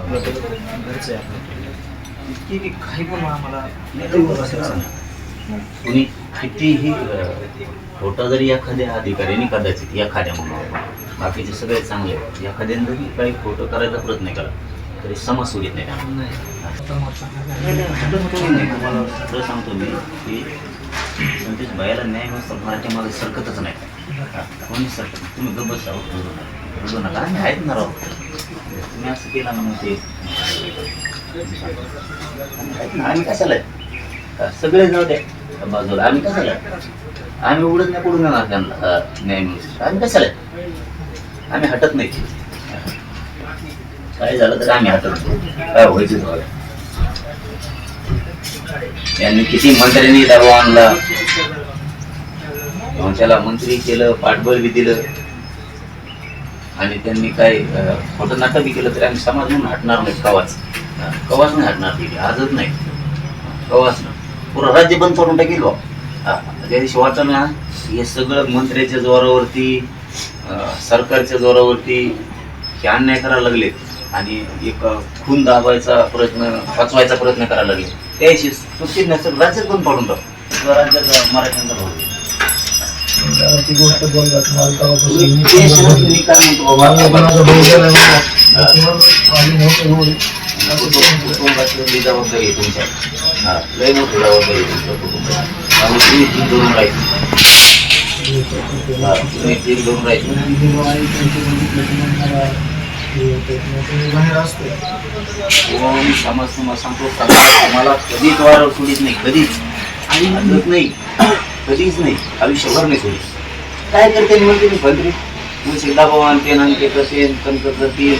आपलं तर घरचं आहे आपलं इतकी की काही पण आम्हाला नाही बसायचं कुणी कितीही खोटा जरी एखाद्या अधिकाऱ्याने कदाचित एखाद्या म्हणून बाकीचे सगळे चांगले आहेत. एखाद्याने जरी काही खोटं करायचा प्रयत्न केला तरी समज सोडित नाही. तुम्हाला खरं सांगतो मी की संतोष बायाला न्याय व्यवस्था मराठी मागे सरकतच नाही. कोणी सरकत. तुम्ही गप्प बसा रडू नका. रडू नका. आम्ही आहेत ना राव. तुम्ही असं केलं ना मग ते. आम्ही कशाला? सगळे जाऊ बाजूला. आम्ही कशाला? आम्ही उडत नाही पडून जाणार त्यांना? हा, आम्ही कशाला? आम्ही हटत नाही. काय झालं तर आम्ही हटत काय व्हायचं झालं यांनी किती मंत्र्यांनी दबाव आणला. मग त्याला मंत्री केलं पाठबळ बी दिलं. आणि त्यांनी काय खोटं नाटक बी केलं तरी आम्ही समाज म्हणून हटणार नाही कवाच. कवाच नाही हटणार ती आजच नाही. कवाच नाही. पुरं राज्य बंद करून टाकेल बा हा, त्या दिवशी ना हे सगळं मंत्र्याच्या जोरावरती सरकारच्या जोरावरती हे अन्याय करायला लागले. आणि एक खून दाबायचा प्रयत्न वाचवायचा प्रयत्न करायला लागले. त्याशी सुट्टी नसेल राज्यात बंद पडून टाक राज्यात मराठ्यांचा भाऊ. ती गोष्ट बोलला तुम्हाला तेव्हापासून मी मी म्हणतो जबाबदारी आहे तुमच्या? हा लय मोठी जबाबदारी तुमच्या कुटुंबाची आणि तुम्ही तीन धरून राहायचं हा तुम्ही तीन धरून राहायचं कोण समाज तुम्हाला सांगतो तुम्हाला कधीच वारं सोडित नाही कधीच. आदत नाही. कधीच नाही. आयुष्यभर नाही सोडित काय करते म्हणते मी भद्री मुळशी दबाव आणते आणि ते कणक करते.